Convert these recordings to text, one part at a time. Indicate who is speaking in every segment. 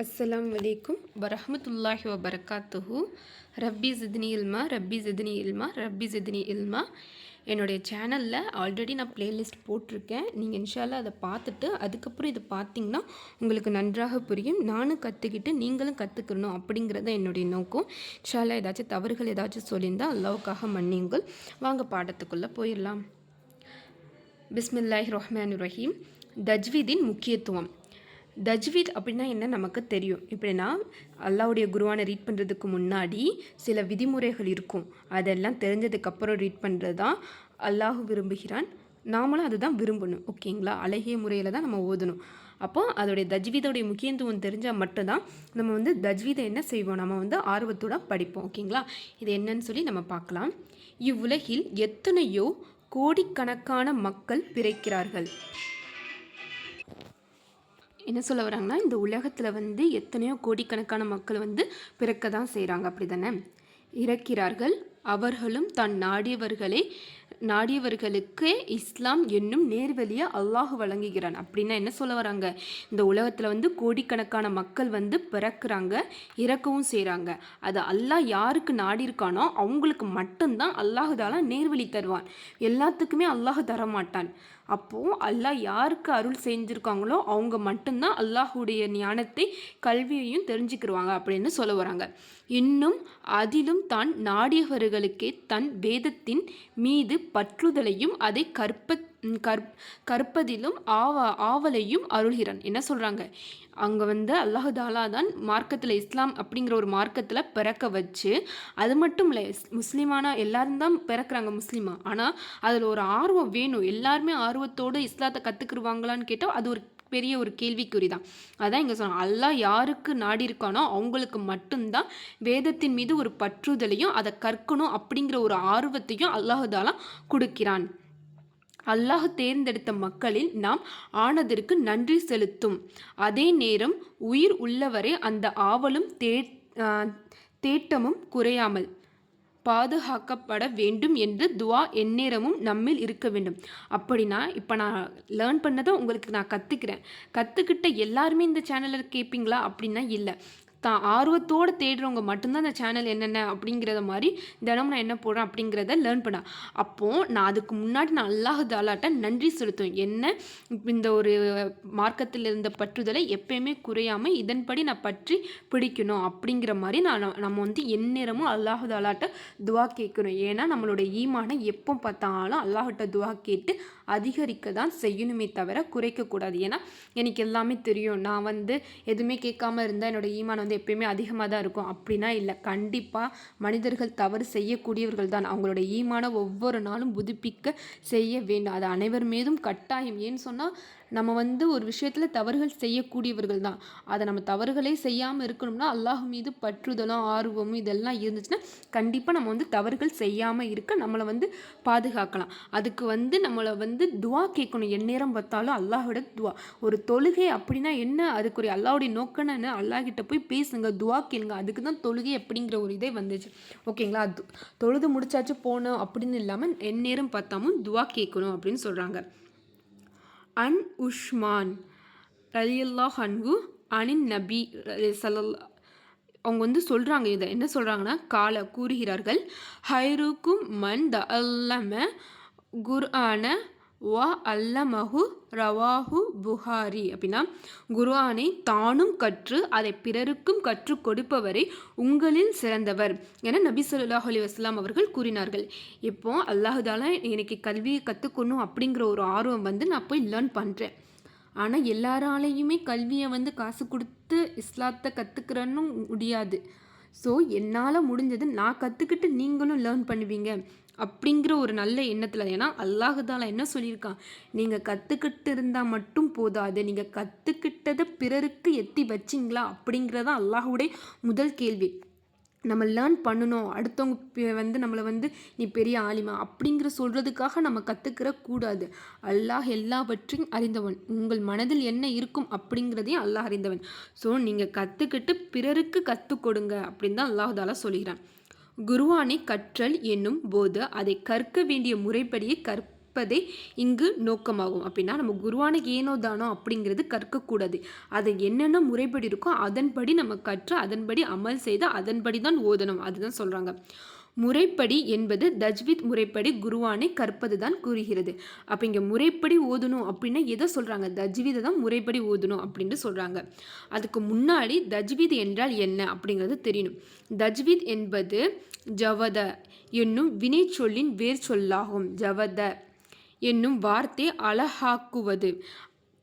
Speaker 1: அஸ்ஸலாம் வலைக்கும் வரமத்துல்லாஹி வபரகாத்துஹு. ரப்பி ஜிதினி இல்மா ரப்பி ஜிதினி இல்மா ரப்பி ஜிதினி இல்மா. என்னுடைய சேனலில் ஆல்ரெடி நான் பிளேலிஸ்ட் போட்டிருக்கேன். நீங்கள் இன்ஷால்லா அதை பார்த்துட்டு அதுக்கப்புறம் இதை பார்த்தீங்கன்னா உங்களுக்கு நன்றாக புரியும். நானும் கற்றுக்கிட்டு நீங்களும் கற்றுக்கணும் அப்படிங்கிறது தான் என்னுடைய நோக்கம். இன்ஷால்லா ஏதாச்சும் தவறுகள் ஏதாச்சும் சொல்லியிருந்தால் அல்லாவுக்காக மன்னியுங்கள். வாங்க பாடத்துக்குள்ளே போயிடலாம். பிஸ்மில்லாஹ் ரஹ்மான் ரஹீம். தஜ்வீதின் முக்கியத்துவம். தஜ்வீத் அப்படின்னா என்ன நமக்கு தெரியும்? இப்படின்னா அல்லாவுடைய குருவானை ரீட் பண்ணுறதுக்கு முன்னாடி சில விதிமுறைகள் இருக்கும். அதெல்லாம் தெரிஞ்சதுக்கப்புறம் ரீட் பண்ணுறது தான் அல்லாஹ் விரும்புகிறான். நாமளும் அதுதான் விரும்பணும் ஓகேங்களா அழகிய முறையில் தான் நம்ம ஓதணும். அப்போ அதோடைய தஜ்வீதோடைய முக்கியத்துவம் தெரிஞ்சால் மட்டும்தான் நம்ம வந்து தஜ்வீதை என்ன செய்வோம்? நம்ம வந்து ஆர்வத்தோட படிப்போம் ஓகேங்களா இது என்னன்னு சொல்லி நம்ம பார்க்கலாம். இவ்வுலகில் எத்தனையோ கோடிக்கணக்கான மக்கள் பிறக்கிறார்கள். என்ன சொல்ல வராங்கன்னா இந்த உலகத்தில் வந்து எத்தனையோ கோடிக்கணக்கான மக்கள் வந்து பிறக்க தான் செய்கிறாங்க அப்படி தானே இறக்கிறார்கள். அவர்களும் தன் நாடியவர்களே நாடியவர்களுக்கு இஸ்லாம் என்னும் நேர்வழியை அல்லாஹ் வழங்குகிறான். அப்படின்னா என்ன சொல்ல வராங்க? இந்த உலகத்தில் வந்து கோடிக்கணக்கான மக்கள் வந்து பிறக்கிறாங்க இறக்கவும் செய்கிறாங்க அது அல்லாஹ் யாருக்கு நாடி இருக்கானோ அவங்களுக்கு மட்டும்தான் அல்லாஹுதால நேர்வழி தருவான். எல்லாத்துக்குமே அல்லாஹ் தரமாட்டான். அப்போது அல்லாஹ் யாருக்கு அருள் செஞ்சுருக்காங்களோ அவங்க மட்டும்தான் அல்லாஹுடைய ஞானத்தை கல்வியையும் தெரிஞ்சுக்கிடுவாங்க அப்படின்னு சொல்ல வராங்க. இன்னும் அதிலும் தான் நாடியவர்களுக்கே தன் வேதத்தின் மீது பற்றுதலையும் அதை கற்ப கற் கற்பதிலும் ஆவா ஆவலையும் அருள்கிறான். என்ன சொல்கிறாங்க அங்கே வந்து அல்லாஹாலா தான் மார்க்கத்தில் இஸ்லாம் அப்படிங்கிற ஒரு மார்க்கத்தில் பிறக்க வச்சு அது மட்டும் இல்லை முஸ்லீமான எல்லாரும் தான் பிறக்கிறாங்க முஸ்லீமா. ஆனால் அதில் ஒரு ஆர்வம் வேணும். எல்லாருமே ஆர்வத்தோடு இஸ்லாத்தை கற்றுக்குருவாங்களான்னு கேட்டால் அது ஒரு பெரிய ஒரு கேள்விக்குறி தான் அதான் இங்கே சொன்னோம் அல்லாஹ் யாருக்கு நாடி இருக்கானோ அவங்களுக்கு மட்டும்தான் வேதத்தின் மீது ஒரு பற்றுதலையும் அதை கற்கணும் அப்படிங்கிற ஒரு ஆர்வத்தையும் அல்லாஹாலாம் கொடுக்கிறான். அல்லாஹ் தேர்ந்தெடுத்த மக்களில் நாம் ஆனதற்கு நன்றி செலுத்தும். அதே நேரம் உயிர் உள்ளவரை அந்த ஆவலும் தே தேட்டமும் குறையாமல். பாதுகாக்கப்பட வேண்டும் என்று துவா எந்நேரமும் நம்மில் இருக்க வேண்டும். அப்படின்னா இப்போ நான் லேர்ன் பண்ணதை உங்களுக்கு நான் கற்றுக்கிறேன் கற்றுக்கிட்ட எல்லாருமே இந்த சேனலில் கேட்பீங்களா அப்படின்னா இல்லை. தான் ஆர்வத்தோடு தேடுறவங்க மட்டும்தான் அந்த சேனல் என்னென்ன அப்படிங்கிறத மாதிரி தினமும் நான் என்ன போடுறேன் அப்படிங்கிறத லேர்ன் பண்ணேன். அப்போது நான் அதுக்கு முன்னாடி நான் அல்லாஹு தாலாட்ட நன்றி செலுத்தும் என்ன? இந்த ஒரு மார்க்கத்தில் இருந்த பற்றுதலை எப்பயுமே குறையாமல் இதன்படி நான் பற்றி பிடிக்கணும் அப்படிங்கிற மாதிரி நான் நம்ம வந்து எந்நேரமும் அல்லாஹு தாலாட்ட துவா கேட்கணும். ஏன்னா நம்மளோட ஈமானை எப்போ பார்த்தாலும் அல்லாஹிட்ட துவா கேட்டு அதிகரிக்க தான் செய்யணுமே தவிர குறைக்கக்கூடாது. ஏன்னா எனக்கு எல்லாமே தெரியும். நான் வந்து எதுவுமே கேட்காம இருந்தால் என்னோடய ஈமான் வந்து வந்து எப்பயுமே அதிகமாக தான் இருக்கும். அப்படின்னா இல்லை. கண்டிப்பாக மனிதர்கள் தவறு செய்யக்கூடியவர்கள் தான். அவங்களோட ஈமான ஒவ்வொரு நாளும் புதுப்பிக்க செய்ய வேண்டும். அது அனைவர் மீதும் கட்டாயம். ஏன்னு சொன்னால் நம்ம வந்து ஒரு விஷயத்தில் தவறுகள் செய்யக்கூடியவர்கள் தான் அதை நம்ம தவறுகளே செய்யாமல் இருக்கணும்னா அல்லாஹ் மீது பற்றுதலும் ஆர்வமும் இதெல்லாம் இருந்துச்சுன்னா கண்டிப்பாக நம்ம வந்து தவறுகள் செய்யாமல் இருக்க நம்மளை வந்து பாதுகாக்கலாம். அதுக்கு வந்து நம்மளை வந்து துவா கேட்கணும். எந்நேரம் பார்த்தாலும் அல்லாஹோட துவா. ஒரு தொழுகை அப்படின்னா என்ன? அதுக்குரிய அல்லாவுடைய நோக்கம்னு அல்லாஹிட்ட போய் பேசுங்க. துவா கேளுங்க. அதுக்கு தான் தொழுகை அப்படிங்கிற ஒரு இதே வந்துச்சு. ஓகேங்களா? தொழுது முடிச்சாச்சு போனோம் அப்படின்னு இல்லாமல் எந்நேரம் பார்த்தாமும் துவா கேட்கணும் அப்படின்னு சொல்கிறாங்க அன் உஷ்மான் ரலியுல்லா ஹன்ஹு அனின் நபி சல்லல்லா அவங்க வந்து சொல்கிறாங்க இதை. என்ன சொல்கிறாங்கன்னா கால கூறுகிறார்கள் ஹைருக்கும் மன் த அல்லம குர்ஆன வா அல்லமஹு ரவாஹு புகாரி அப்படின்னா குர்ஆனை தானும் கற்று அதை பிறருக்கும் கற்றுக் கொடுப்பவரை உங்களில் சிறந்தவர் என நபி சொல்லாஹ் அலி வஸ்லாம் அவர்கள் கூறினார்கள். இப்போ அல்லாஹால எனக்கு கல்வியை கற்றுக்கணும் அப்படிங்கிற ஒரு ஆர்வம் வந்து நான் போய் லேர்ன் பண்ணுறேன் ஆனால் எல்லாராலையுமே கல்வியை வந்து காசு கொடுத்து இஸ்லாத்தை கற்றுக்கிறன்னு முடியாது. ஸோ என்னால் முடிஞ்சது நான் கற்றுக்கிட்டு நீங்களும் லேர்ன் பண்ணுவீங்க. அப்படிங்கிற ஒரு நல்ல எண்ணத்தில். ஏன்னா அல்லாஹுதாலா என்ன சொல்லியிருக்கான்? நீங்கள் கற்றுக்கிட்டு இருந்தால் மட்டும் போதாது நீங்கள் கற்றுக்கிட்டதை பிறருக்கு எத்தி வச்சிங்களா? அப்படிங்கிறதான் அல்லாஹுடைய முதல் கேள்வி. நம்ம லேர்ன் பண்ணணும். அடுத்தவங்க வந்து நம்மளை வந்து நீ பெரிய ஆலிமா அப்படிங்கிற சொல்கிறதுக்காக நம்ம கற்றுக்கிற கூடாது. அல்லாஹ் எல்லாவற்றையும் அறிந்தவன். உங்கள் மனதில் என்ன இருக்கும் அப்படிங்கிறதையும் அல்லாஹ் அறிந்தவன். ஸோ நீங்கள் கற்றுக்கிட்டு பிறருக்கு கற்றுக் கொடுங்க அப்படின்னு தான் அல்லாஹாலா சொல்கிறான் குருவானை கற்றல் என்னும் போது அதை கற்க வேண்டிய முறைப்படியே கற்பதே இங்கு நோக்கமாகும். அப்படின்னா நம்ம குருவானுக்கு ஏனோ தானோ அப்படிங்கிறது கற்கக்கூடாது. அது என்னென்ன முறைப்படி இருக்கோ அதன்படி நம்ம கற்று அதன்படி அமல் செய்து அதன்படி தான் ஓதணும். அதுதான் சொல்கிறாங்க முறைப்படி என்பது தஜ்வித் முறைப்படி குருவானை கற்பது தான் கூறுகிறது. அப்போ இங்கே முறைப்படி ஓதணும் அப்படின்னா எதை சொல்கிறாங்க தஜ்வீதை தான் முறைப்படி ஓதணும் அப்படின்னு சொல்கிறாங்க அதுக்கு முன்னாடி தஜ்வீத் என்றால் என்ன அப்படிங்கிறது தெரியணும். தஜ்வீத் என்பது ஜவத என்னும் வினை சொல்லின் வேர் சொல்லாகும் ஜவத என்னும் வார்த்தை அழகாக்குவது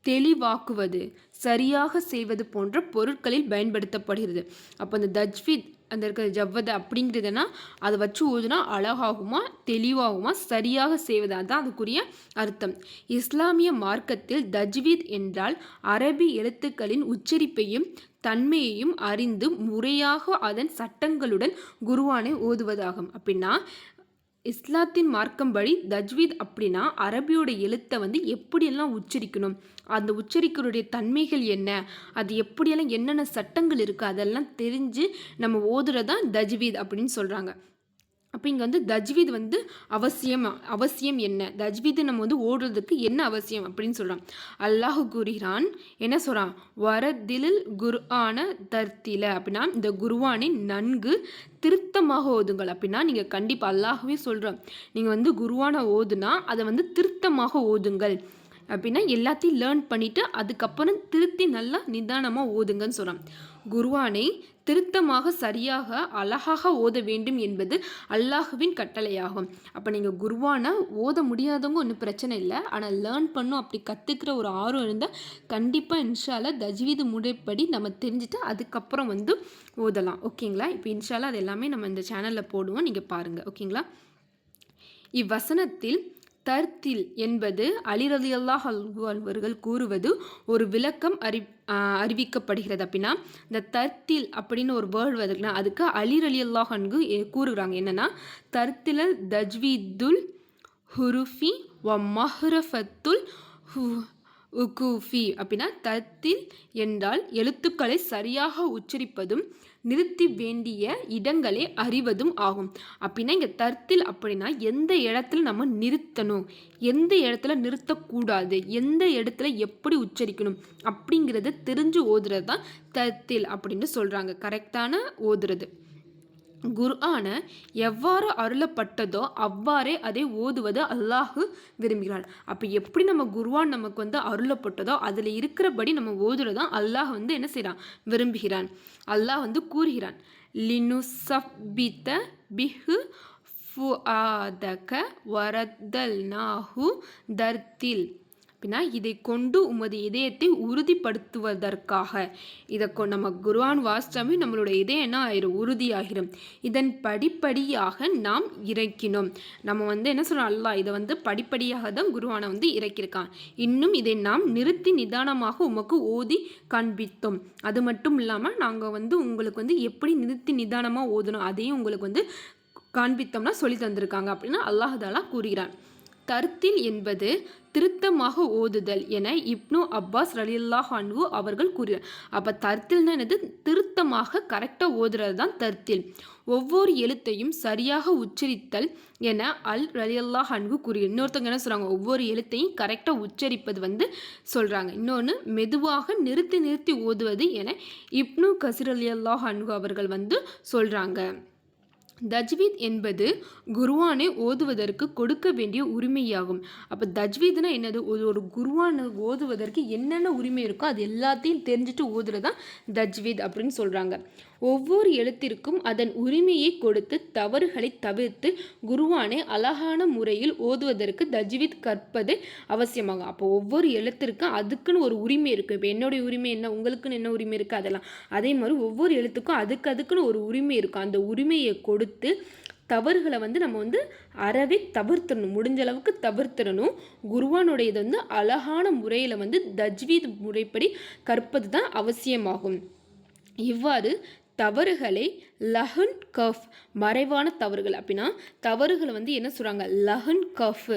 Speaker 1: தெளிவாக்குவது சரியாக செய்வது போன்ற பொருட்களில் பயன்படுத்தப்படுகிறது. அப்போ அந்த தஜ்வித் அந்த இருக்கிற ஜவ்வதை அப்படிங்கிறதுனா அதை வச்சு ஓதுனா அழகாகுமா தெளிவாகுமா சரியாக செய்வதாக தான் அதுக்குரிய அர்த்தம். இஸ்லாமிய மார்க்கத்தில் தஜ்வீத் என்றால் அரபி எழுத்துக்களின் உச்சரிப்பையும் தன்மையையும் அறிந்து முறையாக அதன் சட்டங்களுடன் குருவானை ஓதுவதாகும் அப்படின்னா இஸ்லாத்தின் மார்க்கம்படி தஜ்வீத் அப்படின்னா அரபியோட எழுத்தை வந்து எப்படியெல்லாம் உச்சரிக்கணும்? அந்த உச்சரிக்கிறோடைய தன்மைகள் என்ன? அது எப்படியெல்லாம் என்னென்ன சட்டங்கள் இருக்குது அதெல்லாம் தெரிஞ்சு நம்ம ஓதுறதான் தஜ்வீத் அப்படின்னு சொல்கிறாங்க அப்போ இங்கே வந்து தஜ்வீத் வந்து அவசியம் அவசியம் என்ன? தஜ்வீது நம்ம வந்து ஓடுறதுக்கு என்ன அவசியம் அப்படின்னு சொல்கிறான் அல்லாஹு கூறுகிறான் என்ன சொல்கிறான் வரதிலில் குரு ஆன தர்த்தில அப்படின்னா இந்த குருவானை நன்கு திருத்தமாக ஓதுங்கள். அப்படின்னா நீங்கள் கண்டிப்பாக அல்லாஹவே சொல்கிறோம் நீங்கள் வந்து குருவான ஓதுனா அதை வந்து திருத்தமாக ஓதுங்கள். அப்படின்னா எல்லாத்தையும் லேர்ன் பண்ணிவிட்டு அதுக்கப்புறம் திருத்தி நல்லா நிதானமாக ஓதுங்கன்னு சொல்கிறான் குருவானை திருத்தமாக சரியாக அழகாக ஓத வேண்டும் என்பது அல்லாஹுவின் கட்டளையாகும். அப்போ நீங்கள் குருவானை ஓத முடியாதவங்க ஒன்றும் பிரச்சனை இல்லை. ஆனால் லேர்ன் பண்ணும் அப்படி கற்றுக்கிற ஒரு ஆர்வம் இருந்தால் கண்டிப்பாக இன்ஷால தஜ்வீது முறைப்படி நம்ம தெரிஞ்சுட்டு அதுக்கப்புறம் வந்து ஓதலாம். ஓகேங்களா? இப்போ இன்ஷால அது எல்லாமே நம்ம இந்த சேனலில் போடுவோம். நீங்கள் பாருங்கள் ஓகேங்களா? இவ்வசனத்தில் தர்த்தில் என்பது அலிரலியல்லாஹ் அவர்கள் கூறுவது ஒரு விளக்கம் அறி அறிவிக்கப்படுகிறது அப்படின்னா இந்த தர்த்தில் அப்படின்னு ஒரு வேர்டு வருதுன்னா அதுக்கு அலிர் அலி அல்லாஹ் அன்கு கூறுகிறாங்க. என்னென்னா தர்த்தில தஜ்வீதுல் ஹுருஃபி வ மஹ்ரஃபத்துல் ஹு உகுஃபி. அப்படின்னா தத்தில் என்றால் எழுத்துக்களை சரியாக உச்சரிப்பதும் நிறுத்தி வேண்டிய இடங்களை அறிவதும் ஆகும். அப்படின்னா இங்கே தர்த்தில் அப்படின்னா எந்த இடத்துல நம்ம நிறுத்தணும்? எந்த இடத்துல நிறுத்தக்கூடாது? எந்த இடத்துல எப்படி உச்சரிக்கணும்? அப்படிங்கிறத தெரிஞ்சு ஓதுறது தான் தர்த்தில் அப்படின்னு சொல்கிறாங்க கரெக்டான ஓதுறது? குர்ஆன எவ்வாறு அருளப்பட்டதோ அவ்வாறே அதை ஓதுவது அல்லாஹு விரும்புகிறான். அப்போ எப்படி நம்ம குருவான் நமக்கு வந்து அருளப்பட்டதோ அதில் இருக்கிறபடி நம்ம ஓதுறதான் அல்லாஹ் வந்து என்ன செய்கிறான் விரும்புகிறான். அல்லாஹ் வந்து கூறுகிறான். லினுசப்பித்த பிஹு ஃபுஆதக வரதல் நாஹு தர்த்தில் அப்படின்னா இதை கொண்டு உமது இதயத்தை உறுதிப்படுத்துவதற்காக. இதை கொ நம்ம குருவான் வாஸ்தமே நம்மளோட இதயம் என்ன ஆயிரும் உறுதியாகிடும் இதன் படிப்படியாக நாம் இறக்கினோம். நம்ம வந்து என்ன சொல்கிறோம் அல்லா இதை வந்து படிப்படியாக தான் குருவானை வந்து இறக்கியிருக்கான். இன்னும் இதை நாம் நிறுத்தி நிதானமாக உமக்கு ஓதி காண்பித்தோம். அது மட்டும் இல்லாமல் நாங்கள் வந்து உங்களுக்கு வந்து எப்படி நிறுத்தி நிதானமாக ஓதணும் அதையும் உங்களுக்கு வந்து காண்பித்தோம்னா சொல்லி தந்திருக்காங்க அப்படின்னு அல்லாஹாலா கூறுகிறான். தர்த்தில் என்பது திருத்தமாக ஓதுதல் என இப்னு அப்பாஸ் ரலியல்லாஹ் அன்வு அவர்கள் கூறினார் அப்போ தர்த்தில்னா என்னது? திருத்தமாக கரெக்டாக ஓதுறது தான் தர்த்தில். ஒவ்வொரு எழுத்தையும் சரியாக உச்சரித்தல் என அல் ரலியல்லா ஹன்கு கூறி இன்னொருத்தவங்க என்ன சொல்கிறாங்க ஒவ்வொரு எழுத்தையும் கரெக்டாக உச்சரிப்பது வந்து சொல்கிறாங்க இன்னொன்று மெதுவாக நிறுத்தி நிறுத்தி ஓதுவது என இப்னு கசிர் அலி அல்லா ஹன்கு அவர்கள் வந்து சொல்கிறாங்க தஜ்வீத் என்பது குருவானை ஓதுவதற்கு கொடுக்க வேண்டிய உரிமையாகும். அப்போ தஜ்வீத்னா என்னது? ஒரு ஒரு குருவானை ஓதுவதற்கு என்னென்ன உரிமை இருக்கோ அது எல்லாத்தையும் தெரிஞ்சுட்டு ஓதுறது தான் தஜ்வீத் அப்படின்னு சொல்கிறாங்க ஒவ்வொரு எழுத்திற்கும் அதன் உரிமையை கொடுத்து தவறுகளை தவிர்த்து குருவானை அழகான முறையில் ஓதுவதற்கு தஜ்வித் கற்பது அவசியமாகும். அப்போ ஒவ்வொரு எழுத்திற்கும் அதுக்குன்னு ஒரு உரிமை இருக்குது இப்போ என்னுடைய உரிமை என்ன? உங்களுக்குன்னு என்ன உரிமை இருக்குது அதெல்லாம். அதே மாதிரி ஒவ்வொரு எழுத்துக்கும் அதுக்கு அதுக்குன்னு ஒரு உரிமை இருக்கும். அந்த உரிமையை கொடுத்து தவறுகளை வந்து நம்ம வந்து அறவே தவிர்த்திடணும். முடிஞ்ச அளவுக்கு குருவானுடைய குருவானுடையது வந்து அழகான முறையில் வந்து தஜ்வீத் முறைப்படி கற்பது தான் அவசியமாகும். இவ்வாறு தவறுகளை லஹன் கஃப் மறைவான தவறுகள் அப்படின்னா தவறுகளை வந்து என்ன சொல்கிறாங்க லஹன் கஃப்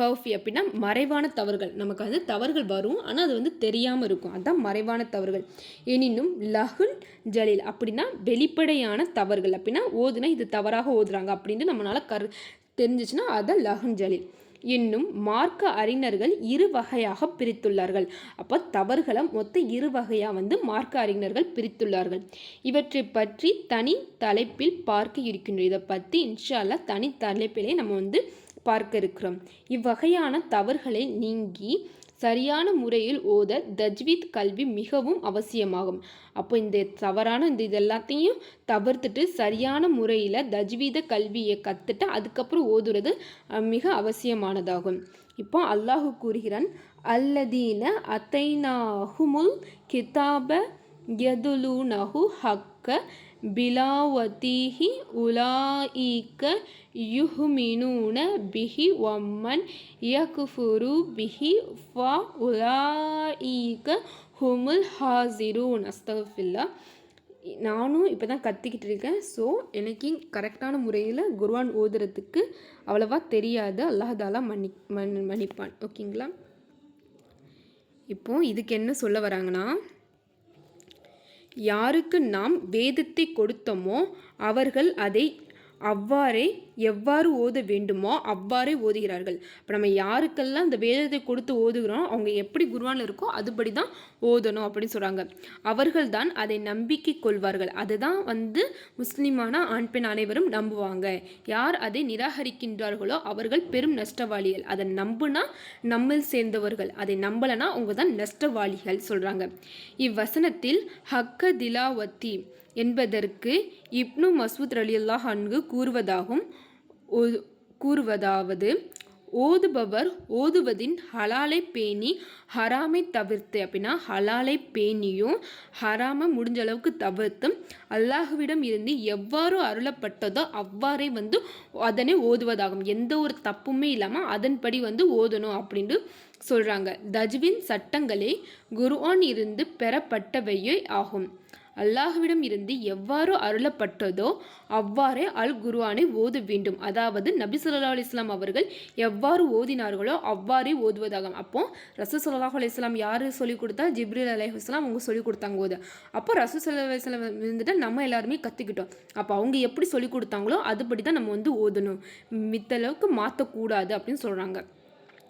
Speaker 1: கஃப் அப்படின்னா மறைவான தவறுகள். நமக்கு வந்து தவறுகள் வரும் ஆனால் அது வந்து தெரியாமல் இருக்கும். அதுதான் மறைவான தவறுகள். எனினும் லஹுன் ஜலீல் அப்படின்னா வெளிப்படையான தவறுகள். அப்படின்னா ஓதுனா இது தவறாக ஓதுறாங்க அப்படின்ட்டு நம்மளால் கரு தெரிஞ்சிச்சுன்னா அதுதான் லஹுன் ஜலீல். என்னும் மார்க்க அறிஞர்கள் இரு வகையாக பிரித்துள்ளார்கள். அப்போ தவறுகளை மொத்த இரு வகையாக வந்து மார்க்க அறிஞர்கள் பிரித்துள்ளார்கள். இவற்றை பற்றி தனி தலைப்பில் பார்க்க இருக்கின்றோம். இதை பற்றி இன்ஷால்லா தனி தலைப்பிலே நம்ம வந்து பார்க்க இருக்கிறோம். இவ்வகையான தவறுகளை நீங்கி சரியான முறையில் ஓத தஜ்வீத் கல்வி மிகவும் அவசியமாகும். அப்போ இந்த தவறான இந்த இது எல்லாத்தையும் தவிர்த்துட்டு சரியான முறையில் தஜ்வீத கல்வியை கற்றுட்டு அதுக்கப்புறம் ஓதுறது மிக அவசியமானதாகும். இப்போ அல்லாஹு கூறுகிறான் அல்லதீன அத்தைனாஹுமுல் கிதாப யதுலூனஹு ஹக்க பிலாவதீஹி உலாயிக்க யுஹ்மினூன பிஹி வம்மன் யக்ஃபுரு பிஹி ஃப உலாயிக்க ஹுமுல் ஹாசிரூன். அஸ்தஃபில்லா நானும் இப்போ தான் கற்றுக்கிட்டு இருக்கேன். ஸோ எனக்கு கரெக்டான முறையில் குருவான் ஓதுறதுக்கு அவ்வளவா தெரியாது. அல்லாஹாலா மன்னி மன் மன்னிப்பான். ஓகேங்களா? இப்போ இதுக்கு என்ன சொல்ல வராங்கன்னா யாருக்கு நாம் வேதத்தை கொடுத்தோமோ அவர்கள் அதை அவ்வாறே எவ்வாறு ஓத வேண்டுமோ அவ்வாறே ஓதுகிறார்கள். இப்போ நம்ம யாருக்கெல்லாம் இந்த வேதத்தை கொடுத்து ஓதுகிறோம் அவங்க எப்படி குருவானில் இருக்கோ அதுபடி தான் ஓதணும் அப்படின்னு சொல்கிறாங்க அவர்கள் தான் அதை நம்பிக்கை கொள்வார்கள். அதுதான் வந்து முஸ்லீமான ஆண் பெண் அனைவரும் நம்புவாங்க. யார் அதை நிராகரிக்கின்றார்களோ அவர்கள் பெரும் நஷ்டவாளிகள். அதை நம்புனா நம்மில் சேர்ந்தவர்கள். அதை நம்பலைனா அவங்க தான் நஷ்டவாளிகள் சொல்கிறாங்க இவ்வசனத்தில் ஹக்க திலாவத்தி என்பதற்கு இப்னு மசூத் அலியுல்லா அன்கு கூறுவதாகும். ஓ- கூறுவதாவது ஓதுபவர் ஓதுவதின் ஹலாலை பேணி ஹராமை தவிர்த்து அப்படின்னா ஹலாலை பேணியும் ஹராமை முடிஞ்ச அளவுக்கு தவிர்த்தும் அல்லாஹுவிடம் இருந்து எவ்வாறு அருளப்பட்டதோ அவ்வாறே வந்து அதனை ஓதுவதாகும். எந்த ஒரு தப்புமே இல்லாமல் அதன்படி வந்து ஓதணும் அப்படின்ட்டு சொல்கிறாங்க தஜ்வின் சட்டங்களே குருவான் இருந்து பெறப்பட்டவையே ஆகும். அல்லாஹ்விடம் இருந்து எவ்வாறு அருளப்பட்டதோ அவ்வாறே அல் குர்ஆனை ஓத வேண்டும். அதாவது நபி சொல்லா அலிஸ்லாம் அவர்கள் எவ்வாறு ஓதினார்களோ அவ்வாறே ஓதுவதாகும். அப்போ ரசூ சொல்லாஹ் அலிஸ்லாம் யார் சொல்லிக் கொடுத்தா? ஜிப்ரில் அலிஹஸ்லாம் அவங்க சொல்லிக் கொடுத்தாங்க ஓத. அப்போ ரசூ சொல்லா அலிஸ்லாம் இருந்துட்டு நம்ம எல்லாருமே கற்றுக்கிட்டோம் அப்போ அவங்க எப்படி சொல்லிக் கொடுத்தாங்களோ அதுபடி தான் நம்ம வந்து ஓதணும். மித்த அளவுக்கு மாற்றக்கூடாது அப்படின்னு சொல்கிறாங்க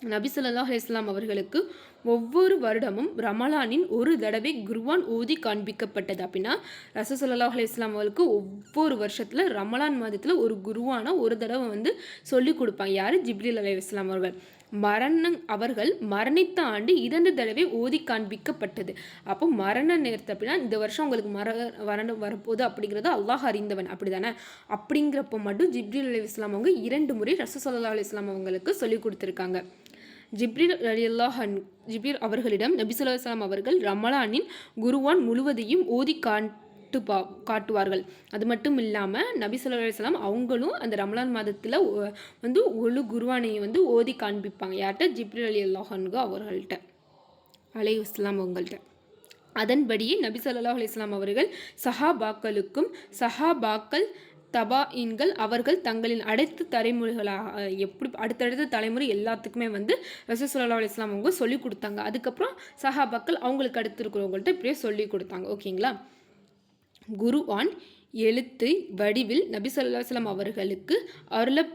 Speaker 1: நபி ஸல்லல்லாஹு அவர்களுக்கு ஒவ்வொரு வருடமும் ரமலானின் ஒரு தடவை குருவான் ஊதி காண்பிக்கப்பட்டது. அப்படின்னா ரசூல் ஸல்லல்லாஹு அலைஹி அவர்களுக்கு ஒவ்வொரு வருஷத்தில் ரமலான் மாதத்தில் ஒரு குருவான ஒரு தடவை வந்து சொல்லி கொடுப்பாங்க. யார்? ஜிப்ரில் அலி இஸ்லாம் அவர்கள். மரண அவர்கள் மரணித்த ஆண்டு இரண்டு தடவை ஓதி காண்பிக்கப்பட்டது. அப்போ மரண நேரத்தை அப்படின்னா இந்த வருஷம் உங்களுக்கு மர மரணம் வரப்போகுது அப்படிங்கிறது அல்லாஹ் அறிந்தவன். அப்படிதானே? அப்படிங்கிறப்போ மட்டும் ஜிப்ரீல் அலி இஸ்லாம் அவங்க இரண்டு முறை ரசூ சல்லா அலி இஸ்லாம் அவங்களுக்கு சொல்லி கொடுத்துருக்காங்க. ஜிப்ரில் அலியல்லாஹன் ஜிப்ரில் அவர்களிடம் நபி அவர்கள் ரமலானின் குருவான் முழுவதையும் ஓதி காட்டு பா காட்டுவார்கள். அது மட்டும் இல்லாமல் நபி சொல்லா அலுவலாம் அவங்களும் அந்த ரமலான் மாதத்தில் வந்து ஒழு குருவானையை வந்து ஓதி காண்பிப்பாங்க. யார்கிட்ட? ஜிப்ரீல் அலி அல்லாஹன்கு அவர்கள்ட்ட. அலை இஸ்லாம் அவங்கள்ட்ட. அதன்படியே நபி சொல்லா அலைஹி வஸல்லம் அவர்கள் சஹாபாக்களுக்கும் சஹாபாக்கள் தபாயின்கள் அவர்கள் தங்களின் அடுத்த தலைமுறைகளாக எப்படி அடுத்தடுத்த தலைமுறை எல்லாத்துக்குமே வந்து ரசூல் ஸல்லல்லாஹு அலிஸ்லாம் அவங்க சொல்லிக் கொடுத்தாங்க. அதுக்கப்புறம் சஹாபாக்கள் அவங்களுக்கு அடுத்து இருக்கிறவங்கள்ட்ட இப்படியே சொல்லி கொடுத்தாங்க. ஓகேங்களா? குருவான் எழுத்து வடிவில் நபி ஸல்லல்லாஹு அவர்களுக்கு அருள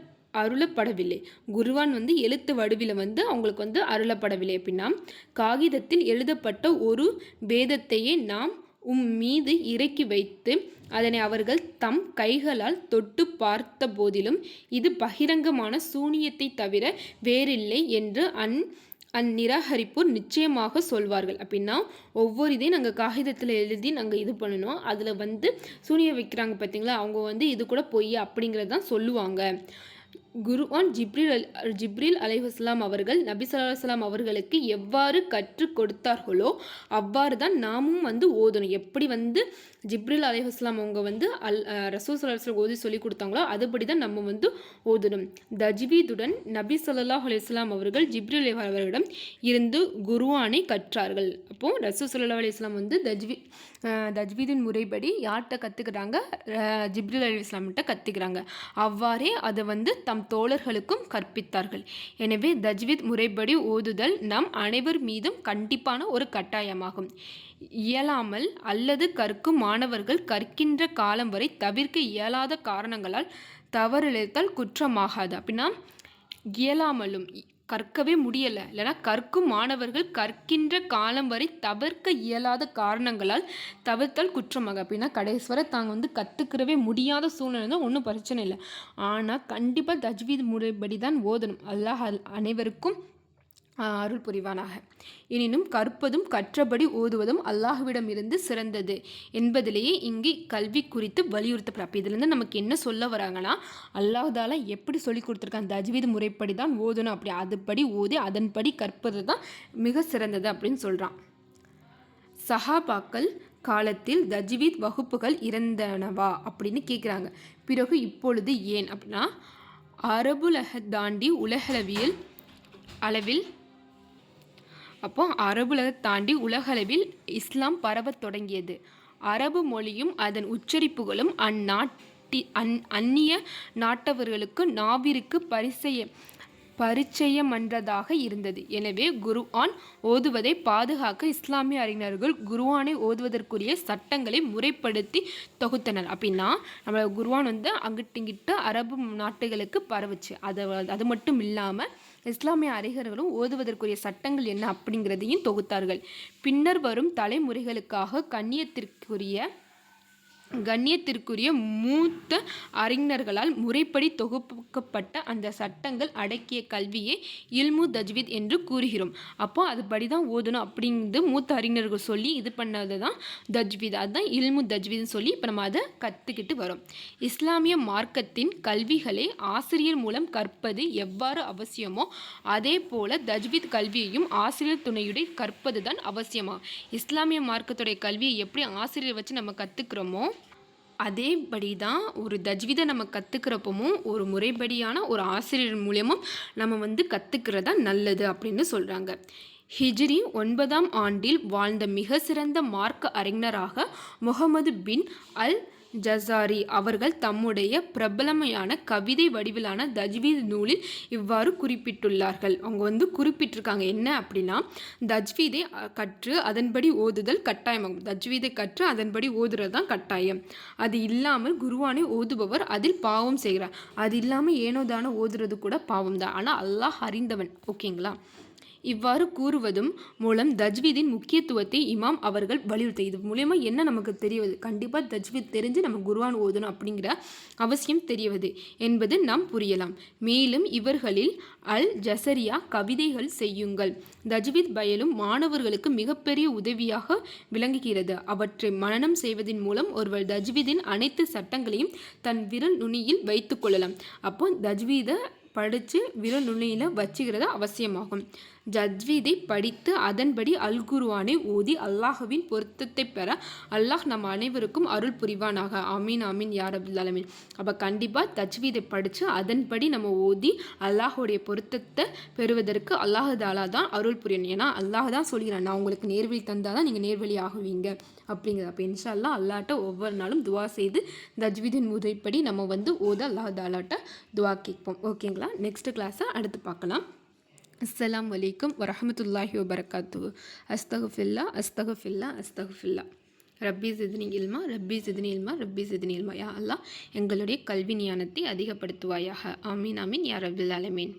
Speaker 1: அருளப்படவில்லை. குருவான் வந்து எழுத்து வடிவில் வந்து அவங்களுக்கு வந்து அருளப்படவில்லை. அப்படின்னா காகிதத்தில் எழுதப்பட்ட ஒரு வேதத்தையே நாம் உம் மீது இறக்கி வைத்து அதனை அவர்கள் தம் கைகளால் தொட்டு பார்த்த போதிலும் இது பகிரங்கமான சூனியத்தை தவிர வேறில்லை என்று அந் அந்நிராகரிப்போர் நிச்சயமாக சொல்வார்கள். அப்படின்னா ஒவ்வொரு இதையும் நாங்கள் காகிதத்தில் எழுதி நாங்கள் இது பண்ணணும். அதில் வந்து சூனியம் வைக்கிறாங்க பார்த்தீங்களா அவங்க வந்து இது கூட பொய் அப்படிங்கிறது தான் சொல்லுவாங்க. குருவான் ஜிப்ரில் அல் ஜிப்ரில் அலைஹஸ்லாம் அவர்கள் நபி ஸல்லல்லாஹு அவர்களுக்கு எவ்வாறு கற்றுக் கொடுத்தார்களோ அவ்வாறு தான் நாமும் வந்து ஓதணும். எப்படி வந்து ஜிப்ரில் அலைஹஸ்லாம் அவங்க வந்து அல் ரசூல் ஸல்லல்லாஹு ஓதி சொல்லி கொடுத்தாங்களோ அதுபடி தான் நம்ம வந்து ஓதணும். தஜ்வீதுடன் நபி ஸல்லல்லாஹு அலைஹி அவர்கள் அவர்கள் ஜிப்ரில் அவர்களிடம் இருந்து குருவானை கற்றார்கள். அப்போது ரசூல் சல்லா அலைஹி வந்து தஜ்வி தஜ்வீதின் முறைப்படி யார்கிட்ட கற்றுக்கிறாங்க ஜிப்ரில் அலி இஸ்லாம்கிட்ட கற்றுக்கிறாங்க அவ்வாறே அதை வந்து தம் தோழர்களுக்கும் கற்பித்தார்கள். எனவே தஜ்வித் முறைப்படி ஓதுதல் நம் அனைவர் மீதும் கண்டிப்பான ஒரு கட்டாயமாகும். இயலாமல் அல்லது கற்கும் மாணவர்கள் கற்கின்ற காலம் வரை தவிர்க்க இயலாத காரணங்களால் தவறிழைத்தால் குற்றமாகாது. அப்படின்னா இயலாமலும் கற்கவே முடியலை. இல்லைன்னா கற்கும் மாணவர்கள் கற்கின்ற காலம் வரை தவிர்க்க இயலாத காரணங்களால் தவிர்த்தால் குற்றமாக. அப்படின்னா கடைசி வரை தாங்க வந்து கற்றுக்கிறவே முடியாத சூழ்நிலை தான் ஒன்றும் பிரச்சனை இல்லை. ஆனால் கண்டிப்பாக தஜ்வீத் முறைப்படி தான் ஓதணும். அல்லாஹ் அல்- அனைவருக்கும் அருள் புரிவானாக. எனினும் கற்பதும் கற்றபடி ஓதுவதும் அல்லாஹ்விடம் இருந்து சிறந்தது என்பதிலேயே இங்கு கல்வி குறித்து வலியுறுத்தப்படும் அப்போ இதுலேருந்து நமக்கு என்ன சொல்ல வராங்கன்னா அல்லாஹால எப்படி சொல்லி கொடுத்துருக்கான் தஜ்வீது முறைப்படி தான் ஓதணும் அப்படி அதுபடி ஓதி அதன்படி கற்பது தான் மிக சிறந்தது அப்படின்னு சொல்கிறான் சஹாபாக்கள் காலத்தில் தஜ்வீத் வகுப்புகள் இறந்தனவா அப்படின்னு கேட்குறாங்க பிறகு இப்பொழுது ஏன் அப்படின்னா அரபுலக தாண்டி உலகளவியல் அளவில் அப்போ அரபுலக தாண்டி உலகளவில் இஸ்லாம் பரவத் தொடங்கியது. அரபு மொழியும் அதன் உச்சரிப்புகளும் அந்நாட்டி அந் அந்நிய நாட்டவர்களுக்கு நாவிற்கு பரிசெய பரிச்சயமன்றதாக இருந்தது. எனவே குருவான் ஓதுவதை பாதுகாக்க இஸ்லாமிய அறிஞர்கள் குருவானை ஓதுவதற்குரிய சட்டங்களை முறைப்படுத்தி தொகுத்தனர். அப்படின்னா நம்ம குருவான் வந்து அங்கிட்டிங்கிட்டு அரபு நாட்டுகளுக்கு பரவுச்சு. அது அது மட்டும் இல்லாமல் இஸ்லாமிய அறிஞர்களும் ஓதுவதற்குரிய சட்டங்கள் என்ன அப்படிங்கிறதையும் தொகுத்தார்கள். பின்னர் வரும் தலைமுறைகளுக்காக கண்ணியத்திற்குரிய கண்ணியத்திற்குரிய மூத்த அறிஞர்களால் முறைப்படி தொகுக்கப்பட்ட அந்த சட்டங்கள் அடக்கிய கல்வியை இல்மு தஜ்வித் என்று கூறுகிறோம். அப்போ அதுபடி தான் ஓதணும் அப்படிங்கிறது மூத்த அறிஞர்கள் சொல்லி இது பண்ணது தான் தஜ்வித். அதுதான் இல்மு தஜ்வித்னு சொல்லி இப்போ நம்ம அதை கற்றுக்கிட்டு வரோம். இஸ்லாமிய மார்க்கத்தின் கல்விகளை ஆசிரியர் மூலம் கற்பது எவ்வாறு அவசியமோ அதே போல தஜ்வித் கல்வியையும் ஆசிரியர் துணையுடைய கற்பது தான் அவசியமாக இஸ்லாமிய மார்க்கத்துடைய கல்வியை எப்படி ஆசிரியர் வச்சு நம்ம கற்றுக்குறோமோ அதேபடி தான் ஒரு தஜ்விதை நம்ம கற்றுக்கிறப்பமும் ஒரு முறைப்படியான ஒரு ஆசிரியர் மூலியமும் நம்ம வந்து கற்றுக்கிறதா நல்லது அப்படின்னு சொல்கிறாங்க ஹிஜ்ரி ஒன்பதாம் ஆண்டில் வாழ்ந்த மிக சிறந்த மார்க்க அறிஞராக முகமது பின் அல் ஜசாரி அவர்கள் தம்முடைய பிரபலமையான கவிதை வடிவிலான தஜ்வீத் நூலில் இவ்வாறு குறிப்பிட்டுள்ளார்கள். அவங்க வந்து குறிப்பிட்டிருக்காங்க என்ன அப்படின்னா தஜ்வீதை கற்று அதன்படி ஓதுதல் கட்டாயமாகும். தஜ்வீதை கற்று அதன்படி ஓதுறது தான் கட்டாயம். அது இல்லாமல் குருவானை ஓதுபவர் அதில் பாவம் செய்கிறார். அது இல்லாமல் ஏனோ தானோ ஓதுறது கூட பாவம் தான் ஆனால் அல்லாஹ் அறிந்தவன். ஓகேங்களா? இவ்வாறு கூறுவதும் மூலம் தஜ்வீதின் முக்கியத்துவத்தை இமாம் அவர்கள் வலியுறுத்தி இது மூலயமா என்ன நமக்கு தெரிவது? கண்டிப்பாக தஜ்வீத் தெரிஞ்சு நம்ம குருவான் ஓதணும் அப்படிங்கிற அவசியம் தெரியவது என்பது நாம் புரியலாம். மேலும் இவர்களில் அல் ஜசரியா கவிதைகள் செய்யுங்கள். தஜ்வீத் பயலும் மாணவர்களுக்கு மிகப்பெரிய உதவியாக விளங்குகிறது. அவற்றை மனனம் செய்வதன் மூலம் ஒருவர் தஜ்வீதின் அனைத்து சட்டங்களையும் தன் விரல் நுனியில் வைத்துக்கொள்ளலாம் அப்போ தஜ்வீதை படித்து விரல் நுனியில் வச்சுக்கிறது அவசியமாகும். ஜஜ்வீதை படித்து அதன்படி அல் குருவானை ஓதி அல்லாஹுவின் பொருத்தத்தை பெற அல்லாஹ் நம் அனைவருக்கும் அருள் புரிவானாக. ஆமீன் ஆமீன் யார் அபுல் அப்போ கண்டிப்பாக தஜ்வீதை படித்து அதன்படி நம்ம ஓதி அல்லாஹுடைய பொருத்தத்தை பெறுவதற்கு அல்லாஹ் தாலா தான் அருள் புரியணும். ஏன்னா அல்லாஹ் தான் சொல்கிறான் நான் உங்களுக்கு நேர்வழி தந்தால் தான் நீங்கள் நேர்வழி ஆகுவீங்க. அப்படிங்கிறது. அப்போ இன்ஷா அல்லாட்ட ஒவ்வொரு நாளும் துவா செய்து தஜ்வீதின் முறைப்படி நம்ம வந்து ஓத அல்லாஹ் தாலாட்ட துவா கேட்போம். ஓகேங்களா? நெக்ஸ்ட் கிளாஸை அடுத்து பார்க்கலாம். அஸ்லாம் வலைக்கம் வரமத்துல்லாஹி வபரகாத்து அஸ்தகுஃபில்லா அஸ்தகுஃபில்லா அஸ்தகுஃபில்லா ரப்பி சிதினி இல்மா ரப்பி சிதினி இல்மா ரப்பி சிதினி இல்மா யா அல்லாஹ் எங்களுடைய கல்வி ஞானத்தை அதிகப்படுத்துவாயாக. ஆமீன் ஆமீன் யா ரபில் அலமீன்